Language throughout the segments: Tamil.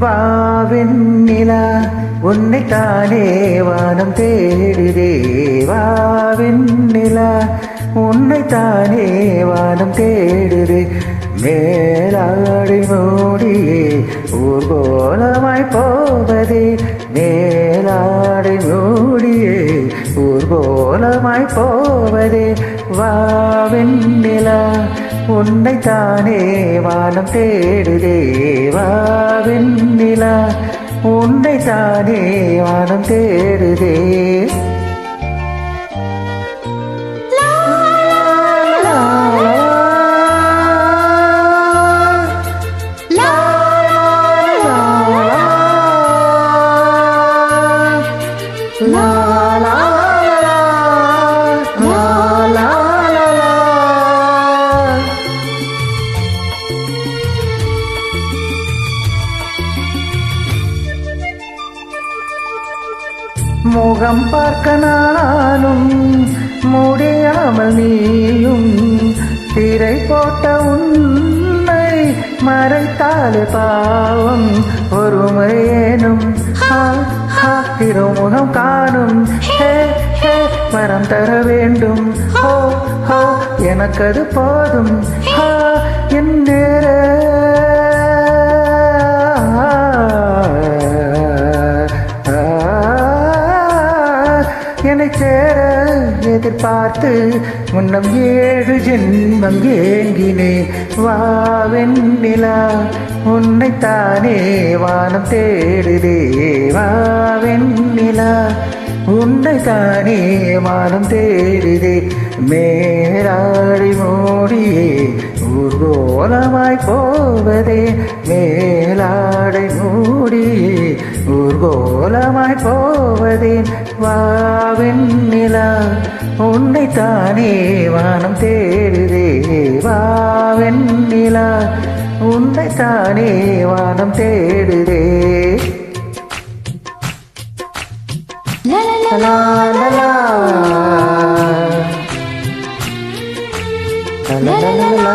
வாவெண்ணிலா உன்னை தானே வானம் தேடுதே வாவெண்ணிலா உன்னை தானே வானம் தேடுதே மேலாடி மூடியே ஊர்கோலமாய் போவதே. மேலாடி மூடியே ஊர்கோலமாய் போவதே. வாவெண்ணிலா உன்னைத்தானே வானம் தேடுதேவாவின் நிலா உன்னைத்தானே வானம் தேடுதே La la முகம் பார்க்க நானும் முடியாமல் நீயும் திரை போட்ட உன்னை மறைத்தாலே பாவம். ஒரு முறையேனும் ஹா, ஹா, திருமுகம் காணும். ஹே ஹே வரம் தர வேண்டும். ஹோ ஹோ எனக்கு அது போதும். ஹா என் என்னை சேர எதிர்பார்த்து முன்னம் ஏழு ஜென்மம் ஏங்கினேன். வாவெண்ணிலா உன்னைத்தானே வானம் தேடுதே. வாவெண்ணிலா உன்னைத்தானே வானம் தேடுதே. மேலாடி மூடியே ஊர்கோலமாய் போவதே. மேலாடை மூடியே ஊர்கோலமாய் போவதே. வாவெண்ணிலா உன்னை தானே வானம் தேடுதே வாவெண்ணிலா உன்னை தானே வானம் தேடுதே லலா லலா லலா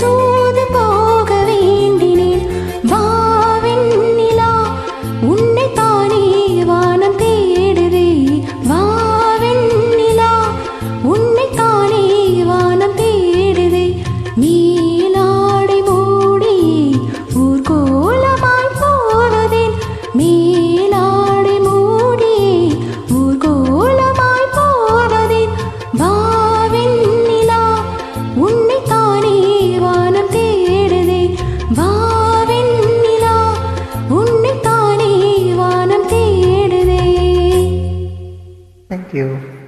tu. You.